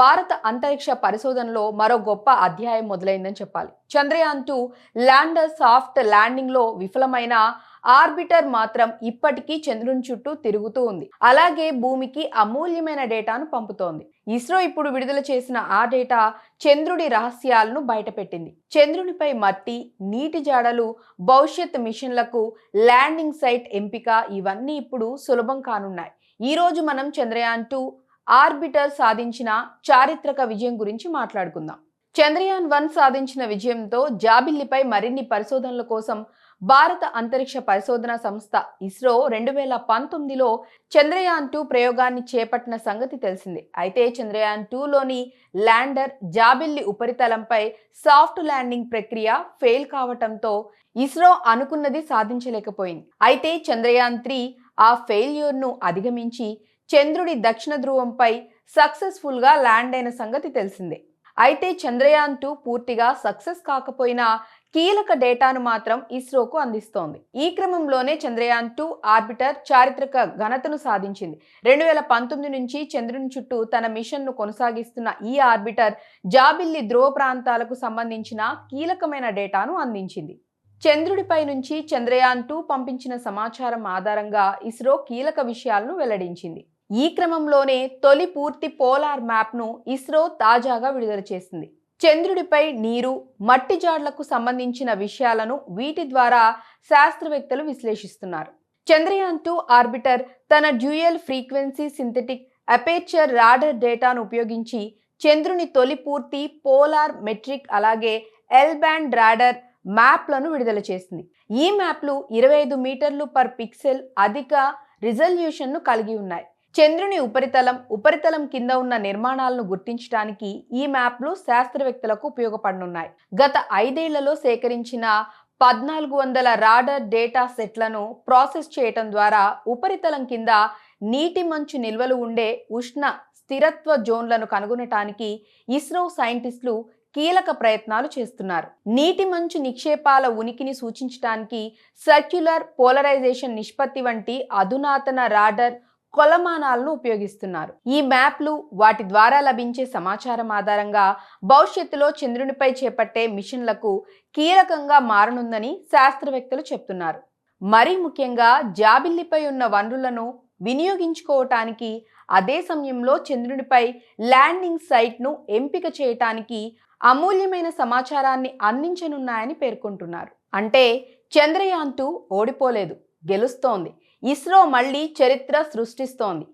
భారత అంతరిక్ష పరిశోధనలో మరో గొప్ప అధ్యాయం మొదలైందని చెప్పాలి. చంద్రయాన్ టూ ల్యాండర్ సాఫ్ట్ ల్యాండింగ్లో విఫలమైన ఆర్బిటర్ మాత్రం ఇప్పటికీ చంద్రుని చుట్టూ తిరుగుతూ ఉంది. అలాగే భూమికి అమూల్యమైన డేటాను పంపుతోంది. ఇస్రో ఇప్పుడు విడుదల చేసిన ఆ డేటా చంద్రుడి రహస్యాలను బయటపెట్టింది. చంద్రునిపై మట్టి నీటి జాడలు భవిష్యత్ మిషన్లకు ల్యాండింగ్ సైట్ ఎంపిక ఇవన్నీ ఇప్పుడు సులభం కానున్నాయి. ఈరోజు మనం చంద్రయాన్ టూ ఆర్బిటర్ సాధించిన చారిత్రక విజయం గురించి మాట్లాడుకుందాం. చంద్రయాన్ వన్ సాధించిన విజయంతో జాబిల్లిపై మరిన్ని పరిశోధనల కోసం భారత అంతరిక్ష పరిశోధన సంస్థ ఇస్రో రెండు వేల పంతొమ్మిదిలో చంద్రయాన్ టూ ప్రయోగాన్ని చేపట్టిన సంగతి తెలిసిందే. అయితే చంద్రయాన్ టూలోని ల్యాండర్ జాబిల్లి ఉపరితలంపై సాఫ్ట్ ల్యాండింగ్ ప్రక్రియ ఫెయిల్ కావటంతో ఇస్రో అనుకున్నది సాధించలేకపోయింది. అయితే చంద్రయాన్ త్రీ ఆ ఫెయిల్యూర్ను అధిగమించి చంద్రుడి దక్షిణ ధ్రువంపై సక్సెస్ఫుల్గా ల్యాండ్ అయిన సంగతి తెలిసిందే. అయితే చంద్రయాన్ టూ పూర్తిగా సక్సెస్ కాకపోయినా కీలక డేటాను మాత్రం ఇస్రోకు అందిస్తోంది. ఈ క్రమంలోనే చంద్రయాన్ టూ ఆర్బిటర్ చారిత్రక ఘనతను సాధించింది. రెండు వేల పంతొమ్మిది నుంచి చంద్రుని చుట్టూ తన మిషన్ను కొనసాగిస్తున్న ఈ ఆర్బిటర్ జాబిల్లి ధ్రువ ప్రాంతాలకు సంబంధించిన కీలకమైన డేటాను అందించింది. చంద్రుడిపై నుంచి చంద్రయాన్ టూ పంపించిన సమాచారం ఆధారంగా ఇస్రో కీలక విషయాలను వెల్లడించింది. ఈ క్రమంలోనే తొలి పూర్తి పోలార్ మ్యాప్ను ఇస్రో తాజాగా విడుదల చేసింది. చంద్రుడిపై నీరు మట్టి జాడ్లకు సంబంధించిన విషయాలను వీటి ద్వారా శాస్త్రవేత్తలు విశ్లేషిస్తున్నారు. చంద్రయాన్ టూ ఆర్బిటర్ తన dual frequency synthetic aperture radar డేటాను ఉపయోగించి చంద్రుని తొలి పూర్తి పోలార్ మెట్రిక్ అలాగే ఎల్ బ్యాండ్ రాడర్ మ్యాప్లను విడుదల చేసింది. ఈ మ్యాప్లు ఇరవై ఐదు మీటర్లు పర్ పిక్సెల్ అధిక రిజల్యూషన్ను కలిగి ఉన్నాయి. చంద్రుని ఉపరితలం ఉపరితలం కింద ఉన్న నిర్మాణాలను గుర్తించడానికి ఈ మ్యాప్లు శాస్త్రవేత్తలకు ఉపయోగపడనున్నాయి. గత ఐదేళ్ళలో సేకరించిన పద్నాలుగు వందల రాడర్ డేటా సెట్లను ప్రాసెస్ చేయటం ద్వారా ఉపరితలం కింద నీటి మంచు నిల్వలు ఉండే ఉష్ణ స్థిరత్వ జోన్లను కనుగొనటానికి ఇస్రో సైంటిస్టులు కీలక ప్రయత్నాలు చేస్తున్నారు. నీటి మంచు నిక్షేపాల ఉనికిని సూచించడానికి సర్క్యులర్ పోలరైజేషన్ నిష్పత్తి వంటి అధునాతన రాడర్ కొలమానాలను ఉపయోగిస్తున్నారు. ఈ మ్యాప్లు వాటి ద్వారా లభించే సమాచారం ఆధారంగా భవిష్యత్తులో చంద్రునిపై చేపట్టే మిషన్లకు కీలకంగా మారనుందని శాస్త్రవేత్తలు చెప్తున్నారు. మరీ ముఖ్యంగా జాబిల్లిపై ఉన్న వనరులను వినియోగించుకోవటానికి అదే సమయంలో చంద్రునిపై ల్యాండింగ్ సైట్ను ఎంపిక చేయటానికి అమూల్యమైన సమాచారాన్ని అందించనున్నాయని పేర్కొంటున్నారు. అంటే చంద్రయాన్ టూ ఓడిపోలేదు గెలుస్తోంది. ఇస్రో మళ్ళీ చరిత్ర సృష్టిస్తోంది.